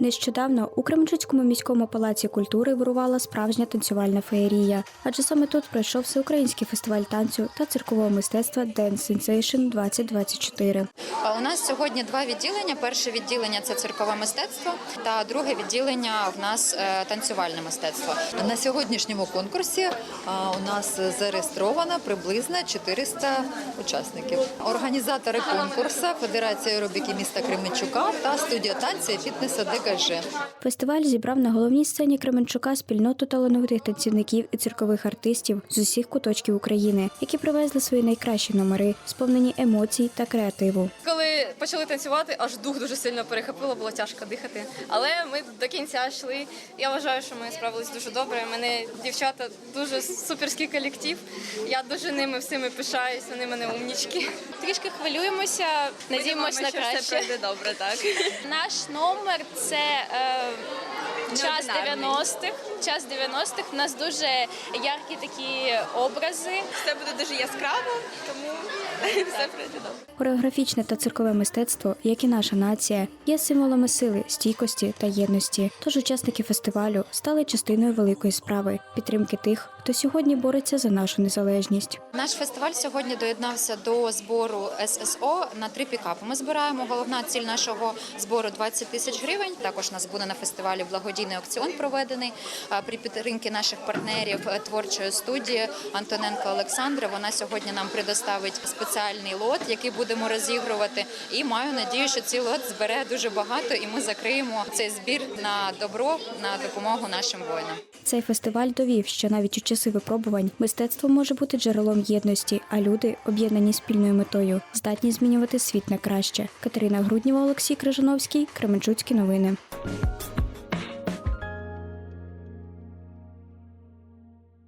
Нещодавно у Кременчуцькому міському палаці культури вирувала справжня танцювальна феєрія, адже саме тут пройшов всеукраїнський фестиваль танцю та циркового мистецтва Dance Sensation 2024. А У нас сьогодні два відділення. Перше відділення це циркове мистецтво, та друге відділення в нас е, танцювальне мистецтво. На сьогоднішньому конкурсі у нас зареєстровано приблизно 400 учасників. Організатори конкурсу Федерація аеробіки міста Кременчука та студія танцю і фітнесу ДКЖ. Фестиваль зібрав на головній сцені Кременчука спільноту талановитих танцівників і циркових артистів з усіх куточків України, які привезли свої найкращі номери, сповнені емоцій та креативу. Коли почали танцювати, аж дух дуже сильно перехопило, було тяжко дихати. Але ми до кінця йшли. Я вважаю, що ми справились дуже добре. У мене дівчата дуже суперський колектив. Я дуже ними всіми пишаюсь, вони мене умнічки. Трішки хвилюємося, надіємося на краще. все пройде добре, так. Наш номер це е, час 90-х. Час 90-х. У нас дуже яркі такі образи. Все буде дуже яскраво, тому все пройде добре. Хореографічне та циркове мистецтво, як і наша нація, є символами сили, стійкості та єдності. Тож учасники фестивалю стали частиною великої справи підтримки тих, хто сьогодні бореться за нашу незалежність. Наш фестиваль сьогодні доєднався до збору ССО на три пікапи. Ми збираємо головна ціль нашого збору 20 тисяч гривень. Також у нас буде на фестивалі благодійний аукціон проведений при підтримці наших партнерів е, творчої студії Антоненко Олександра. Вона сьогодні нам предоставить спеціальний лот, який будемо розігрувати. І маю надію, що цей лот збере дуже багато, і ми закриємо цей збір на добро на допомогу нашим воїнам. Цей фестиваль довів, що навіть у часи випробувань мистецтво може бути джерелом єдності, а люди, об'єднані спільною метою, здатні змінювати світ на краще. Катерина Грудніва, Олексій Крижановський, Кременчуцькі новини.